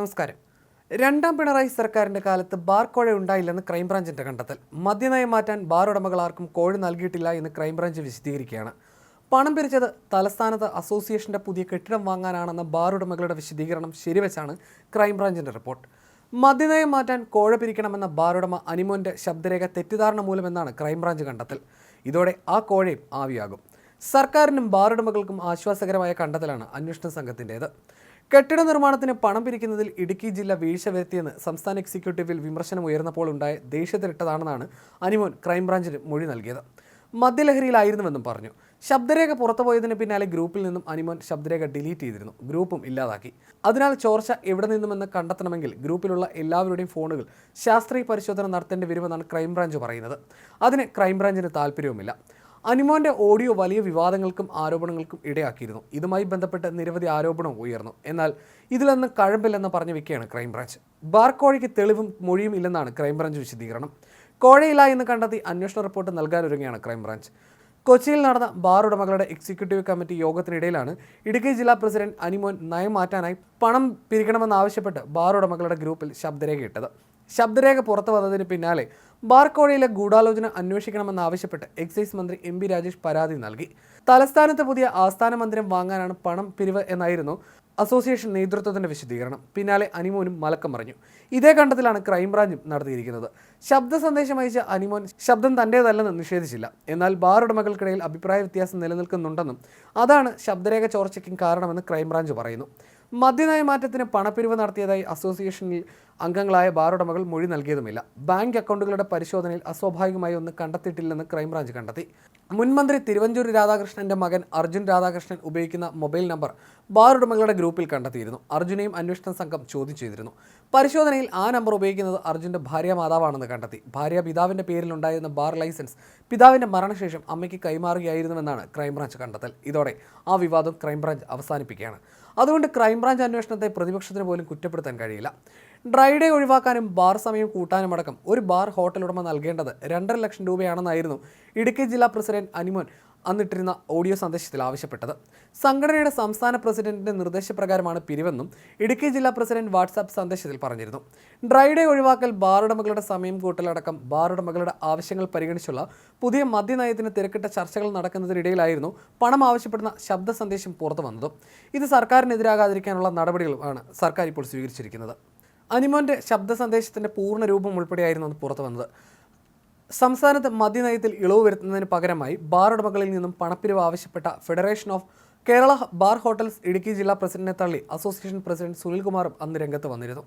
നമസ്കാരം. രണ്ടാം പിണറായി സർക്കാരിന്റെ കാലത്ത് ബാർ കോഴ ഉണ്ടായില്ലെന്ന് ക്രൈംബ്രാഞ്ചിന്റെ കണ്ടെത്തൽ. മദ്യനയം മാറ്റാൻ ബാർ ഉടമകൾ ആർക്കും കോഴ നൽകിയിട്ടില്ല എന്ന് ക്രൈംബ്രാഞ്ച് വിശദീകരിക്കുകയാണ്. പണം പിരിച്ചത് തലസ്ഥാനത്ത് അസോസിയേഷന്റെ പുതിയ കെട്ടിടം വാങ്ങാനാണെന്ന ബാർ ഉടമകളുടെ വിശദീകരണം ശരിവെച്ചാണ് ക്രൈംബ്രാഞ്ചിന്റെ റിപ്പോർട്ട്. മദ്യനയം മാറ്റാൻ കോഴ പിരിക്കണമെന്ന ബാർ ഉടമ അനിമോന്റെ ശബ്ദരേഖ തെറ്റിദ്ധാരണ മൂലമെന്നാണ് ക്രൈംബ്രാഞ്ച് കണ്ടെത്തൽ. ഇതോടെ ആ കോഴയും ആവിയാകും. സർക്കാരിനും ബാർ ഉടമകൾക്കും ആശ്വാസകരമായ കണ്ടെത്തലാണ് അന്വേഷണ സംഘത്തിന്റേത് കെട്ടിട നിർമ്മാണത്തിന് പണം പിരിക്കുന്നതിൽ ഇടുക്കി ജില്ല വീഴ്ച വരുത്തിയെന്ന് സംസ്ഥാന എക്സിക്യൂട്ടീവിൽ വിമർശനം ഉയർന്നപ്പോൾ ഉണ്ടായ ദേഷ്യത്തിലിട്ടതാണെന്നാണ് അനിമോൻ ക്രൈംബ്രാഞ്ചിന് മൊഴി നൽകിയത്. മദ്യലഹരിയിലായിരുന്നുവെന്നും പറഞ്ഞു. ശബ്ദരേഖ പുറത്തുപോയതിന് പിന്നാലെ ഗ്രൂപ്പിൽ നിന്നും അനിമോൻ ശബ്ദരേഖ ഡിലീറ്റ് ചെയ്തിരുന്നു. ഗ്രൂപ്പും ഇല്ലാതാക്കി. അതിനാൽ ചോർച്ച എവിടെ നിന്നുമെന്ന് കണ്ടെത്തണമെങ്കിൽ ഗ്രൂപ്പിലുള്ള എല്ലാവരുടെയും ഫോണുകൾ ശാസ്ത്രീയ പരിശോധന നടത്തേണ്ടി വരുമെന്നാണ് ക്രൈംബ്രാഞ്ച് പറയുന്നത്. അതിന് ക്രൈംബ്രാഞ്ചിന് താല്പര്യവുമില്ല അനിമോന്റെ ഓഡിയോ വലിയ വിവാദങ്ങൾക്കും ആരോപണങ്ങൾക്കും ഇടയാക്കിയിരുന്നു. ഇതുമായി ബന്ധപ്പെട്ട് നിരവധി ആരോപണവും ഉയർന്നു. എന്നാൽ ഇതിലൊന്നും കഴമ്പില്ലെന്ന് പറഞ്ഞു വെക്കുകയാണ് ക്രൈംബ്രാഞ്ച്. ബാർ കോഴയ്ക്ക് തെളിവും മൊഴിയും ഇല്ലെന്നാണ് ക്രൈംബ്രാഞ്ച് വിശദീകരണം. കോഴയില്ല എന്ന് കണ്ടെത്തി അന്വേഷണ റിപ്പോർട്ട് നൽകാനൊരുങ്ങുകയാണ് ക്രൈംബ്രാഞ്ച്. കൊച്ചിയിൽ നടന്ന ബാർ ഉടമകളുടെ എക്സിക്യൂട്ടീവ് കമ്മിറ്റി യോഗത്തിനിടയിലാണ് ഇടുക്കി ജില്ലാ പ്രസിഡന്റ് അനിമോൻ നയം മാറ്റാനായി പണം പിരിക്കണമെന്നാവശ്യപ്പെട്ട് ബാർ ഉടമകളുടെ ഗ്രൂപ്പിൽ ശബ്ദരേഖ ഇട്ടത്. ശബ്ദരേഖ പുറത്തു വന്നതിന് പിന്നാലെ ബാർക്കോഴയിലെ ഗൂഢാലോചന അന്വേഷിക്കണമെന്നാവശ്യപ്പെട്ട് എക്സൈസ് മന്ത്രി എം രാജേഷ് പരാതി നൽകി. തലസ്ഥാനത്ത് പുതിയ ആസ്ഥാന മന്ദിരം വാങ്ങാനാണ് പണം പിരിവ് എന്നായിരുന്നു അസോസിയേഷൻ നേതൃത്വത്തിന്റെ വിശദീകരണം. പിന്നാലെ അനിമോനും മലക്കം പറഞ്ഞു ഇതേ കണ്ടത്തിലാണ് ക്രൈംബ്രാഞ്ചും നടത്തിയിരിക്കുന്നത്. ശബ്ദ സന്ദേശം അയച്ച അനിമോൻ ശബ്ദം തന്റേതല്ലെന്ന് നിഷേധിച്ചില്ല. എന്നാൽ ബാർ ഉടമകൾക്കിടയിൽ അഭിപ്രായ വ്യത്യാസം നിലനിൽക്കുന്നുണ്ടെന്നും അതാണ് ശബ്ദരേഖ ചോർച്ചയ്ക്കും കാരണമെന്ന് ക്രൈംബ്രാഞ്ച് പറയുന്നു. മദ്യനയമാറ്റത്തിന് പണപ്പിരിവ് നടത്തിയതായി അസോസിയേഷനിൽ അംഗങ്ങളായ ബാറുടമകൾ മൊഴി നൽകിയതുമില്ല. ബാങ്ക് അക്കൗണ്ടുകളുടെ പരിശോധനയിൽ അസ്വാഭാവികമായി ഒന്നും കണ്ടെത്തിയിട്ടില്ലെന്ന് ക്രൈംബ്രാഞ്ച് കണ്ടെത്തി. മുൻമന്ത്രി തിരുവഞ്ചൂർ രാധാകൃഷ്ണന്റെ മകൻ അർജുൻ രാധാകൃഷ്ണൻ ഉപയോഗിക്കുന്ന മൊബൈൽ നമ്പർ ബാറുടമകളുടെ ഗ്രൂപ്പിൽ കണ്ടെത്തിയിരുന്നു. അർജുനെയും അന്വേഷണ സംഘം ചോദ്യം ചെയ്തിരുന്നു. പരിശോധനയിൽ ആ നമ്പർ ഉപയോഗിക്കുന്നത് അർജുന്റെ ഭാര്യ മാതാവാണെന്ന് കണ്ടെത്തി. ഭാര്യ പിതാവിന്റെ പേരിലുണ്ടായിരുന്ന ബാർ ലൈസൻസ് പിതാവിന്റെ മരണശേഷം അമ്മയ്ക്ക് കൈമാറുകയായിരുന്നുവെന്നാണ് ക്രൈംബ്രാഞ്ച് കണ്ടെത്തൽ. ഇതോടെ ആ വിവാദം ക്രൈംബ്രാഞ്ച് അവസാനിപ്പിക്കുകയാണ്. അതുകൊണ്ട് ക്രൈംബ്രാഞ്ച് അന്വേഷണത്തെ പ്രതിപക്ഷത്തിന് പോലും കുറ്റപ്പെടുത്താൻ കഴിയില്ല. ഡ്രൈ ഡേ ഒഴിവാക്കാനും ബാർ സമയം കൂട്ടാനും അടക്കം ഒരു ബാർ ഹോട്ടൽ ഉടമ നൽകേണ്ടത് രണ്ടര ലക്ഷം രൂപയാണെന്നായിരുന്നു ഇടുക്കി ജില്ലാ പ്രസിഡന്റ് അനിമോൻ അന്നിട്ടിരുന്ന ഓഡിയോ സന്ദേശത്തിൽ ആവശ്യപ്പെട്ടത്. സംഘടനയുടെ സംസ്ഥാന പ്രസിഡന്റിന്റെ നിർദ്ദേശപ്രകാരമാണ് പിരിവെന്നും ഇടുക്കി ജില്ലാ പ്രസിഡന്റ് വാട്സാപ്പ് സന്ദേശത്തിൽ പറഞ്ഞിരുന്നു. ഡ്രൈഡേ ഒഴിവാക്കൽ ബാർ ഉടമകളുടെ സമയം കൂട്ടലടക്കം ബാർ ഉടമകളുടെ ആവശ്യങ്ങൾ പരിഗണിച്ചുള്ള പുതിയ മദ്യനയത്തിന് തിരക്കിട്ട ചർച്ചകൾ നടക്കുന്നതിനിടയിലായിരുന്നു പണം ആവശ്യപ്പെടുന്ന ശബ്ദ സന്ദേശം പുറത്തു വന്നതും. ഇത് സർക്കാരിനെതിരാകാതിരിക്കാനുള്ള നടപടികളുമാണ് സർക്കാർ ഇപ്പോൾ സ്വീകരിച്ചിരിക്കുന്നത്. അനിമോന്റെ ശബ്ദ സന്ദേശത്തിന്റെ പൂർണ രൂപം ഉൾപ്പെടെയായിരുന്നു അത് പുറത്തു വന്നത്. സംസ്ഥാനത്ത് മദ്യനയത്തിൽ ഇളവ് വരുത്തുന്നതിന് പകരമായി ബാർ ഉടമകളിൽ നിന്നും പണപ്പിരിവ് ആവശ്യപ്പെട്ട federation of Kerala bar hotels Idukki ജില്ലാ പ്രസിഡന്റിനെ തള്ളി അസോസിയേഷൻ പ്രസിഡന്റ് സുനിൽകുമാറും അന്ന് രംഗത്ത് വന്നിരുന്നു.